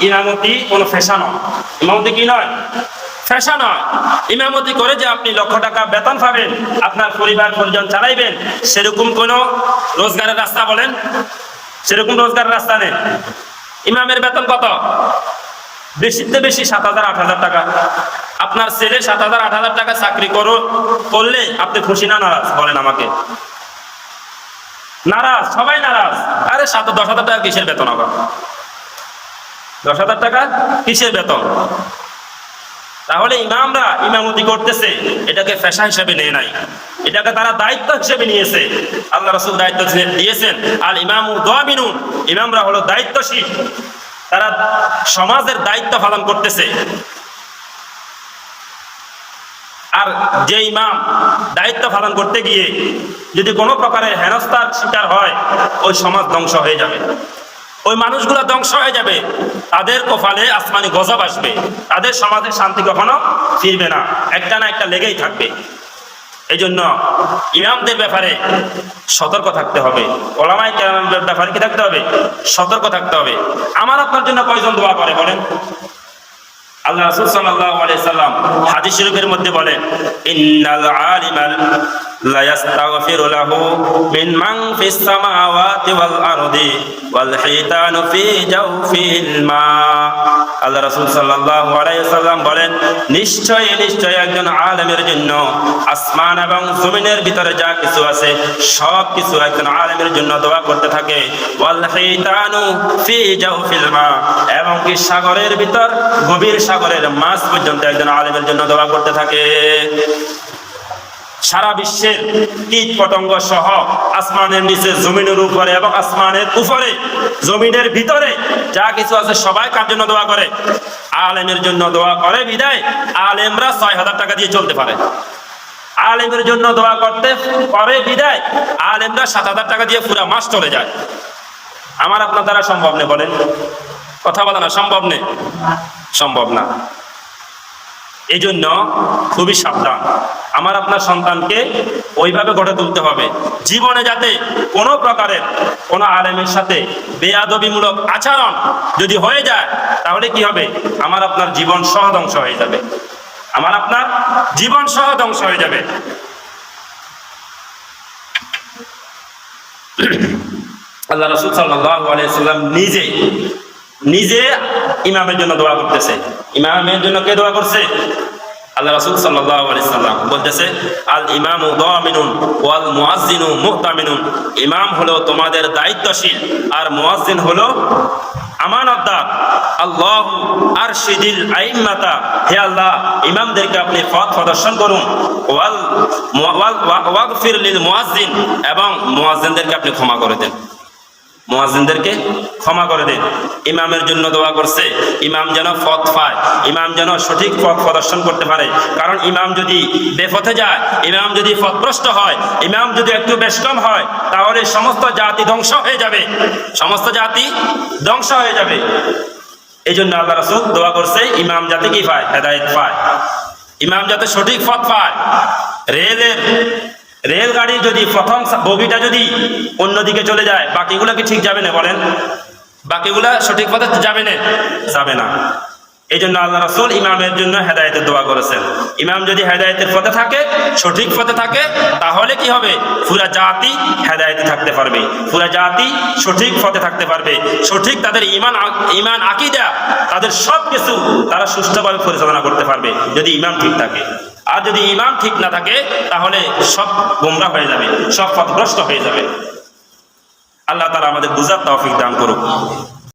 ইমামতি কোনো ফেশা নয় ইমামতি কি নয়? ফেশা নয় ইমামতি করে যে আপনি লক্ষ টাকা বেতন পাবেন, আপনার পরিবার, পরিজন চালাইবেন, সেরকম কোনো রোজগারের রাস্তা বলেন? সেরকম রোজগারের রাস্তা নেই। ইমামের বেতন কত? বেশিতে বেশি সাত হাজার, আট হাজার টাকা। আপনার ছেলে সাত হাজার, আট হাজার টাকা চাকরি করো, করলে আপনি খুশি না নারাজ বলেন আমাকে? নারাজ, সবাই নারাজ। আরে সাত, দশ হাজার টাকা কিসের বেতন আবার? দশ হাজার টাকা কিসের বেতন? তাহলে ইমামরা ইমামতি করতেছে, এটাকে ফেশা হিসেবে নেয় নাই। এটাকে তারা দায়িত্ব হিসেবে নিয়েছে। আল্লাহ রসুল দায়িত্ব দিয়েছেন আর ইমাম দোয়াবিনুন ইমামরা হলো দায়িত্বশীল। তারা সমাজের দায়িত্ব পালন করতেছে। আর যে ইমাম দায়িত্ব পালন করতে গিয়ে যদি কোনো প্রকারের হেনস্থার শিকার হয়, ওই সমাজ ধ্বংস হয়ে যাবে। ওই মানুষগুলো ধ্বংস হয়ে যাবে। তাদের কপালে আসমানি গজব আসবে। তাদের সমাজের শান্তি কখনো ফিরবে না। একটা না একটা লেগেই থাকবে। এই জন্য ইমামদের ব্যাপারে সতর্ক থাকতে হবে। ওলামাই কেরামের ব্যাপারে কি থাকতে হবে? সতর্ক থাকতে হবে। আমার আপনার জন্য কয়জন দোয়া করে বলেন? আল্লাহ রাসূল সাল্লাল্লাহু আলাইহি সাল্লাম হাদিস শরীফের মধ্যে বলেন, ইন্নাল আলিমাল হিতানু ফি জাওফিল মা। আল্লাহ বলেন, নিশ্চয়ই একজন জন্য আসমান এবং জমিনের ভিতরে যা কিছু আছে, সব কিছু একজন আলেমের জন্য দোয়া করতে থাকে। এবং সাগরের ভিতর, গভীর সাগরের মাছ পর্যন্ত একজন আলেমের জন্য দোয়া করতে থাকে। সারা বিশ্বের কীট পতঙ্গ সহ আসমানের নিচে জমিনের উপরে এবং আসমানের উপরে, জমিনের ভিতরে যা কিছু আছে সবাই কার জন্য দোয়া করে? আলেমের জন্য দোয়া করে বিদায়। আলেমরা ছয় হাজার টাকা দিয়ে চলতে পারে। আলেমের জন্য দোয়া করতে পারে বিদায়। আলেমরা সাত হাজার টাকা দিয়ে পুরা মাস চলে যায়। আমার আপনার দ্বারা সম্ভব নেই বলেন। কথা বলা না, সম্ভব নেই সম্ভব না। এই জন্য খুবই সাবধান। আমার আপনার সন্তানকে ওইভাবে গড়ে তুলতে হবে। জীবনে যাতে কোনো প্রকারের কোনো আলেমের সাথে বেয়াদবিমূলক আচরণ যদি হয়ে যায়, তাহলে কি হবে? আমার আপনার জীবন সহ ধ্বংস হয়ে যাবে। আমার আপনার জীবন সহ ধ্বংস হয়ে যাবে। আল্লাহ রসুল সাল্লাম নিজে নিজে ইমামের জন্য দোয়া করতেছে। ইমামের জন্য কে দোয়া করছে? আল্লাহ রাসূল সাল্লাল্লাহু আলাইহি সাল্লাম বলতেছে, আল ইমামু দামিনুন ওয়াল মুয়াজ্জিনু মুহতামিনুন ইমাম হলো তোমাদের দায়িত্বশীল আর মুয়াজ্জিন হলো আমানতদার। আল্লাহ আরশিদিল আইম্মাতা। হে আল্লাহ, ইমামদেরকে আপনি পথ প্রদর্শন করুন। ওয়াল ওয়াগফির লিল মুয়াজ্জিন এবং মুয়াজ্জিনদেরকে আপনি ক্ষমা করে দেন। মুয়াজ্জিনদেরকে ক্ষমা করে দেন। ইমামের জন্য দোয়া করছে, ইমাম যেন পথ পায়, ইমাম যেন সঠিক পথ প্রদর্শন করতে পারে। কারণ ইমাম যদি বেপথে যায়, ইমাম যদি পথভ্রষ্ট হয়, ইমাম যদি একটু বেষ্টম হয়, তাহলে সমস্ত জাতি ধ্বংস হয়ে যাবে। সমস্ত জাতি ধ্বংস হয়ে যাবে। এই জন্য আল্লাহ রাসূল দোয়া করছে, ইমাম যাতে কি পায়, হেদায়েত পায়। ইমাম যাতে সঠিক পথ পায়। রেলের রেলগাড়ি যদি প্রথম বগিটা যদি অন্যদিকে চলে যায়, বাকিগুলো কি ঠিক যাবে না বলেন? বাকিগুলা সঠিক পথে যাবে না? যাবে না। এই জন্য আল্লাহ রাসূল ইমামের জন্য হেদায়েতের দোয়া করেছেন। ইমাম যদি হেদায়েতের পথে থাকে, সঠিক পথে থাকে, তাহলে কি হবে? পুরা জাতি হেদায়েতে থাকতে পারবে। পুরা জাতি সঠিক পথে থাকতে পারবে। সঠিক তাদের ইমান ইমান আকিদা, তাদের সব কিছু তারা সুষ্ঠুভাবে পরিচালনা করতে পারবে, যদি ইমাম ঠিক থাকে। আর যদি ইমান ঠিক না থাকে, তাহলে সব গোমরা হয়ে যাবে, সব পথগ্রস্ত হয়ে যাবে। আল্লাহ তারা আমাদের বুঝার তৌফিক দান করুক।